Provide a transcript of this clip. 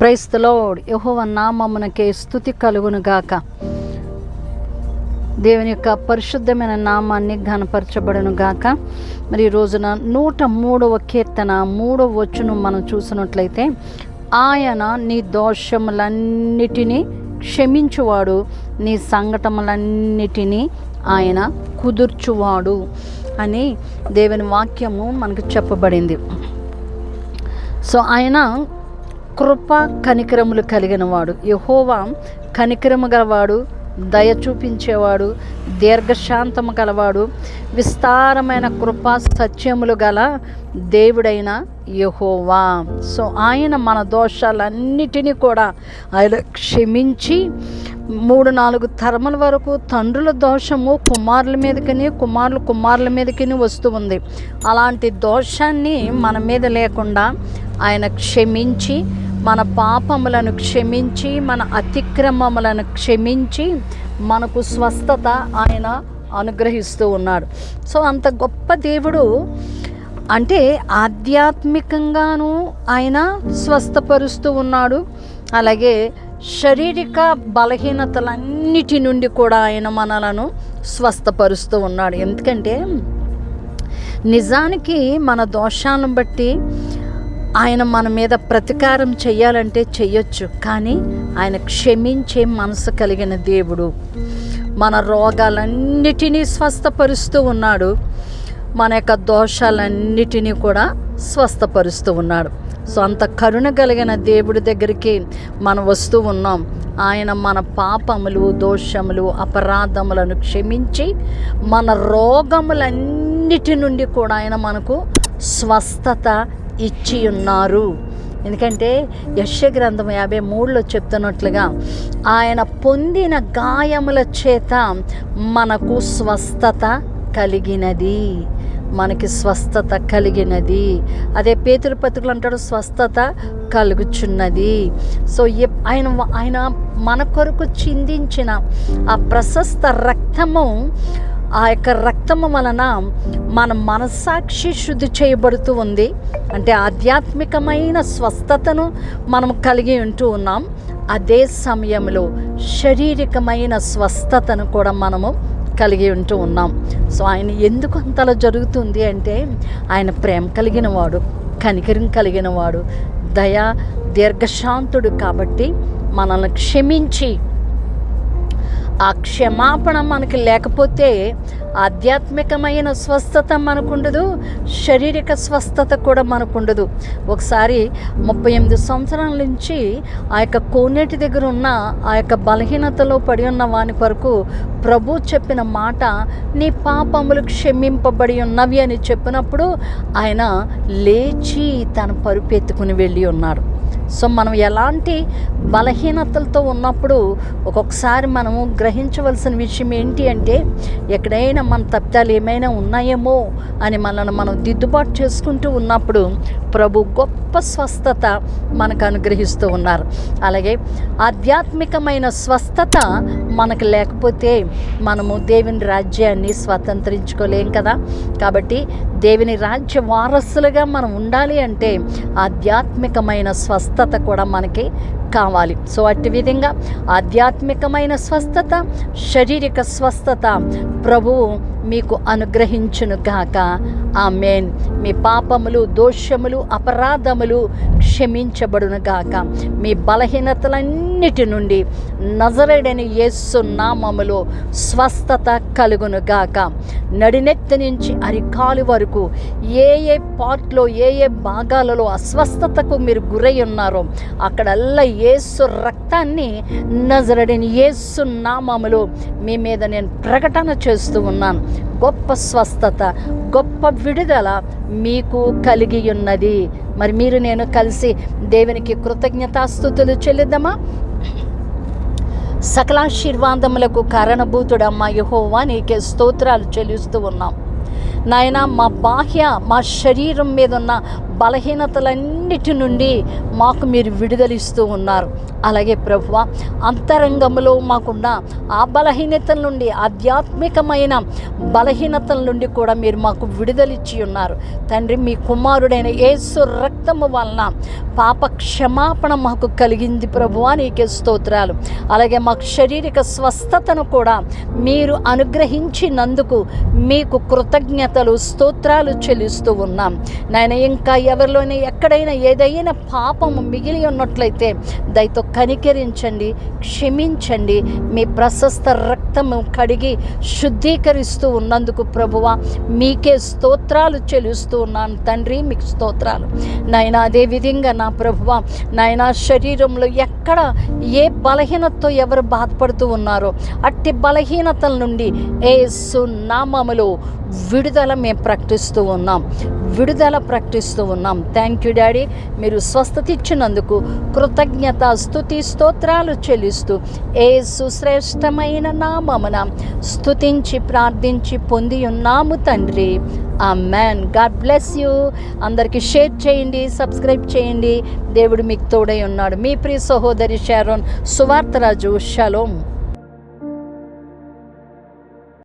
ప్రైస్తలో యహోవ నామమునకే స్థుతి కలుగును గాక దేవుని యొక్క పరిశుద్ధమైన నామాన్ని ఘనపరచబడునుగాక. మరి ఈ రోజున నూట మూడవ కీర్తన మూడవ వచ్చును మనం చూసినట్లయితే ఆయన నీ దోషములన్నిటినీ క్షమించువాడు నీ సంఘటనలన్నిటినీ ఆయన కుదుర్చువాడు అని దేవుని వాక్యము మనకు చెప్పబడింది. సో ఆయన కృప కనికరములు కలిగిన వాడు యహోవా కనికరము గలవాడు దయ చూపించేవాడు దీర్ఘశాంతము గలవాడు విస్తారమైన కృపా సత్యములు గల దేవుడైన యహోవా. సో ఆయన మన దోషాలన్నిటినీ కూడా ఆయన క్షమించి మూడు నాలుగు తరముల వరకు తండ్రుల దోషము కుమారుల మీదకని కుమారులు కుమారుల మీదకని వస్తూ ఉంది. అలాంటి దోషాన్ని మన మీద లేకుండా ఆయన క్షమించి మన పాపములను క్షమించి మన అతిక్రమములను క్షమించి మనకు స్వస్థత ఆయన అనుగ్రహిస్తూ ఉన్నాడు. సో అంత గొప్ప దేవుడు అంటే ఆధ్యాత్మికంగాను ఆయన స్వస్థపరుస్తూ ఉన్నాడు. అలాగే శారీరక బలహీనతలన్నిటి నుండి కూడా ఆయన మనలను స్వస్థపరుస్తూ ఉన్నాడు. ఎందుకంటే నిజానికి మన దోషాలను బట్టి ఆయన మన మీద ప్రతీకారం చెయ్యాలంటే చెయ్యొచ్చు కానీ ఆయన క్షమించే మనసు కలిగిన దేవుడు. మన రోగాలన్నిటినీ స్వస్థపరుస్తూ ఉన్నాడు. మన యొక్క దోషాలన్నిటినీ కూడా స్వస్థపరుస్తూ ఉన్నాడు. సో అంత కరుణ కలిగిన దేవుడి దగ్గరికి మనం వస్తూ ఉన్నాం. ఆయన మన పాపములు దోషములు అపరాధములను క్షమించి మన రోగములన్నిటి నుండి కూడా ఆయన మనకు స్వస్థత ఇచ్చి ఉన్నారు ఎందుకంటే యశ గ్రంథం యాభై మూడులో చెప్తున్నట్లుగా ఆయన పొందిన గాయముల చేత మనకు స్వస్థత కలిగినది. మనకి స్వస్థత కలిగినది. అదే పేతురు పత్రికలు అంటాడు స్వస్థత కలుగుచున్నది. సో ఆయన ఆయన మన కొరకు చిందించిన ఆ ప్రశస్త రక్తము ఆ యొక్క రక్తము వలన మన మనస్సాక్షి శుద్ధి చేయబడుతూ ఉంది. అంటే ఆధ్యాత్మికమైన స్వస్థతను మనం కలిగి ఉంటూ ఉన్నాం. అదే సమయంలో శారీరకమైన స్వస్థతను కూడా మనము కలిగి ఉంటూ ఉన్నాం. సో ఆయన ఎందుకు అంతలా జరుగుతుంది అంటే ఆయన ప్రేమ కలిగిన వాడు కనికరం కలిగిన వాడు దయ దీర్ఘశాంతుడు కాబట్టి మనల్ని క్షమించి ఆ క్షమాపణ మనకి లేకపోతే ఆధ్యాత్మికమైన స్వస్థత మనకుండదు శారీరక స్వస్థత కూడా మనకుండదు. ఒకసారి ముప్పై ఎనిమిది సంవత్సరాల నుంచి ఆ యొక్క కోనేటి దగ్గర ఉన్న ఆ యొక్క బలహీనతలో పడి ఉన్న వాని కొరకు ప్రభు చెప్పిన మాట నీ పాపములు క్షమింపబడి ఉన్నవి అని చెప్పినప్పుడు ఆయన లేచి తన పరుపు ఎత్తుకుని వెళ్ళి ఉన్నాడు. సో మనం ఎలాంటి బలహీనతలతో ఉన్నప్పుడు ఒక్కొక్కసారి మనము గ్రహించవలసిన విషయం ఏంటి అంటే ఎక్కడైనా మన తప్పిదాలు ఏమైనా ఉన్నాయేమో అని మనల్ని మనం దిద్దుబాటు చేసుకుంటూ ఉన్నప్పుడు ప్రభు గొప్ప స్వస్థత మనకు అనుగ్రహిస్తూ ఉన్నారు. అలాగే ఆధ్యాత్మికమైన స్వస్థత మనకు లేకపోతే మనము దేవుని రాజ్యాన్ని స్వతంత్రించుకోలేం కదా. కాబట్టి దేవుని రాజ్య వారసులుగా మనం ఉండాలి అంటే ఆధ్యాత్మికమైన స్వస్థత కూడా మనకి కావాలి. సో అట్టి విధంగా ఆధ్యాత్మికమైన స్వస్థత శారీరక స్వస్థత ప్రభువు మీకు అనుగ్రహించును గాక. మేన్ మీ పాపములు దోషములు అపరాధములు క్షమించబడును గాక. మీ బలహీనతలన్నిటి నుండి నజరడని యేసు నామములో స్వస్థత కలుగును గాక. నడినెత్తి నుంచి అరికాలు వరకు ఏ ఏ పార్ట్లో ఏ ఏ భాగాలలో అస్వస్థతకు మీరు గురై ఉన్నారో అక్కడల్లా యేసు రక్తాన్ని నజరడని యేసు నామములు మీ మీద నేను ప్రకటన చేస్తూ ఉన్నాను. గొప్ప స్వస్థత గొప్ప విడుదల మీకు కలిగి ఉన్నది. మరి మీరు నేను కలిసి దేవునికి కృతజ్ఞతాస్థుతులు చెల్లిద్దామా? సకలాశీర్వాదములకు కారణభూతుడమ్మ యహోవా నీకే స్తోత్రాలు చెల్లిస్తూ ఉన్నాం. నాయన మా బాహ్య మా శరీరం మీద ఉన్న బలహీనతలన్నిటి నుండి మాకు మీరు విడుదలిస్తూ ఉన్నారు. అలాగే ప్రభువ అంతరంగంలో మాకున్న ఆ బలహీనతల నుండి ఆధ్యాత్మికమైన బలహీనతల నుండి కూడా మీరు మాకు విడుదలిచ్చి ఉన్నారు. తండ్రి మీ కుమారుడైన యేసు రక్తము వలన పాప క్షమాపణ మాకు కలిగింది ప్రభువా నీకే స్తోత్రాలు. అలాగే మాకు శారీరక స్వస్థతను కూడా మీరు అనుగ్రహించినందుకు మీకు కృతజ్ఞతలు స్తోత్రాలు చెల్లిస్తూ ఉన్నాం. నాయన ఇంకా ఎవరిలోనే ఎక్కడైనా ఏదైనా పాపము మిగిలి ఉన్నట్లయితే దయతో కనికరించండి క్షమించండి. మీ ప్రశస్త రక్తము కడిగి శుద్ధీకరిస్తూ ఉన్నందుకు ప్రభువ మీకే స్తోత్రాలు చెల్లిస్తూ ఉన్నాను. తండ్రి మీకు స్తోత్రాలు. నాయన అదే విధంగా నా ప్రభువ నాయన శరీరంలో ఎక్కడ ఏ బలహీనతతో ఎవరు బాధపడుతూ ఉన్నారో అట్టి బలహీనతల నుండి ఏ సున్నామములో విడుదల మేము ప్రకటిస్తూ ఉన్నాం. విడుదల ప్రకటిస్తూ ఉన్నాం. థ్యాంక్ యూ డాడీ మీరు స్వస్థత ఇచ్చినందుకు కృతజ్ఞత స్థుతి స్తోత్రాలు చెల్లిస్తూ ఏ సుశ్రేష్టమైన నామమున స్థుతించి ప్రార్థించి పొంది ఉన్నాము తండ్రి. Amen God bless you అందరికీ షేర్ చేయండి సబ్స్క్రైబ్ చేయండి. దేవుడు మీకు తోడై ఉన్నాడు. మీ ప్రియ సహోదరి షారోన్ సువార్తరాజు షలోమ్